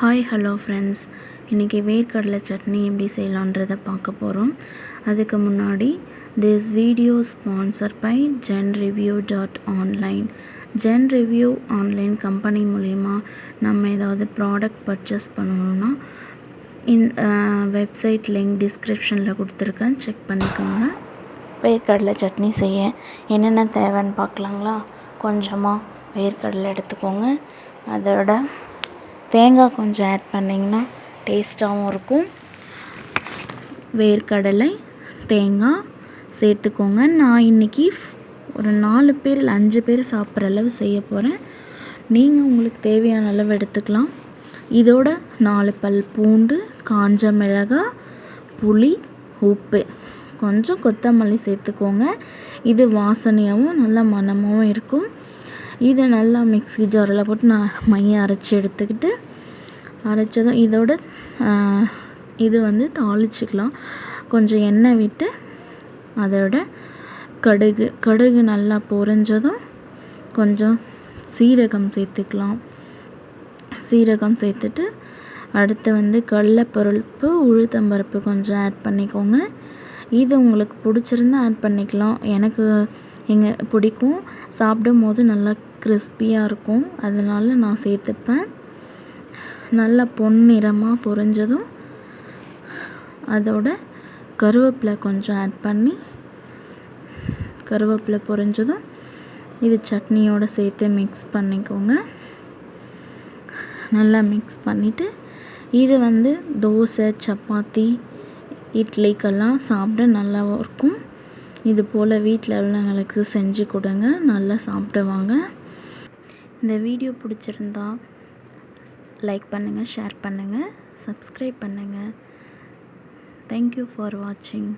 Hi hello friends இன்றைக்கி வேர்க்கடலை சட்னி எப்படி செய்யலான்றதை பார்க்க போகிறோம் அதுக்கு முன்னாடி this video sponsor by Zen Review dot online Zen Review online company மூலிமா நம்ம ஏதாவது ப்ராடக்ட் பர்ச்சேஸ் பண்ணணுன்னா இந்த வெப்சைட் லிங்க் டிஸ்கிரிப்ஷனில் கொடுத்துருக்கேன். செக் பண்ணிக்கோங்க. வேர்க்கடலை சட்னி செய்ய என்னென்ன தேவைன்னு பார்க்கலாங்களா? கொஞ்சமாக வேர்க்கடலை எடுத்துக்கோங்க. அதோட தேங்காய் கொஞ்சம் ஆட் பண்ணிங்கன்னா டேஸ்ட்டாகவும் இருக்கும். வேர்க்கடலை தேங்காய் சேர்த்துக்கோங்க. நான் இன்றைக்கி ஒரு நாலு பேர் இல்லை அஞ்சு பேர் சாப்பிட்ற அளவு செய்ய போகிறேன் நீங்கள் உங்களுக்கு தேவையான அளவு எடுத்துக்கலாம். இதோட நாலு பல் பூண்டு காஞ்ச மிளகாய் புளி உப்பு. கொஞ்சம் கொத்தமல்லி சேர்த்துக்கோங்க. இது வாசனையாகவும் நல்ல மணமாகவும் இருக்கும். இதை நல்லா மிக்ஸி ஜாரில் போட்டு நான் மைய அரைச்சி எடுத்துக்கிட்டு அரைச்சதும் இதோட இது வந்து தாளிச்சிக்கலாம். கொஞ்சம் எண்ணெய் விட்டு அதோட கடுகு கடுகு நல்லா பொரிஞ்சதும் கொஞ்சம் சீரகம் சேர்த்துக்கலாம். சீரகம் சேர்த்துட்டு அடுத்து வந்து கடலப்பருப்பு உளுத்தம்பருப்பு கொஞ்சம் ஆட் பண்ணிக்கோங்க. இது உங்களுக்கு பிடிச்சிருந்தா ஆட் பண்ணிக்கலாம். எனக்கு எங்கள் பிடிக்கும். சாப்பிடும் போது நல்லா கிறிஸ்பியாக இருக்கும். அதனால் நான் சேர்த்துப்பேன். நல்லா பொன்னிறமாக பொரிஞ்சதும் அதோட கருவேப்பிலை கொஞ்சம் ஆட் பண்ணி கருவேப்பிலை பொரிஞ்சதும் இது சட்னியோடு சேர்த்து மிக்ஸ் பண்ணிக்கோங்க. நல்லா மிக்ஸ் பண்ணிவிட்டு இது வந்து தோசை சப்பாத்தி இட்லிக்கெல்லாம் சாப்பிட நல்லா இருக்கும். இது போல் வீட்டில் உள்ளவங்களுக்கு செஞ்சு கொடுங்க நல்லா சாப்பிடுவாங்க. இந்த வீடியோ பிடிச்சிருந்தா லைக் பண்ணுங்கள் ஷேர் பண்ணுங்கள் சப்ஸ்கிரைப் பண்ணுங்கள் தேங்க்யூ ஃபார் வாட்சிங்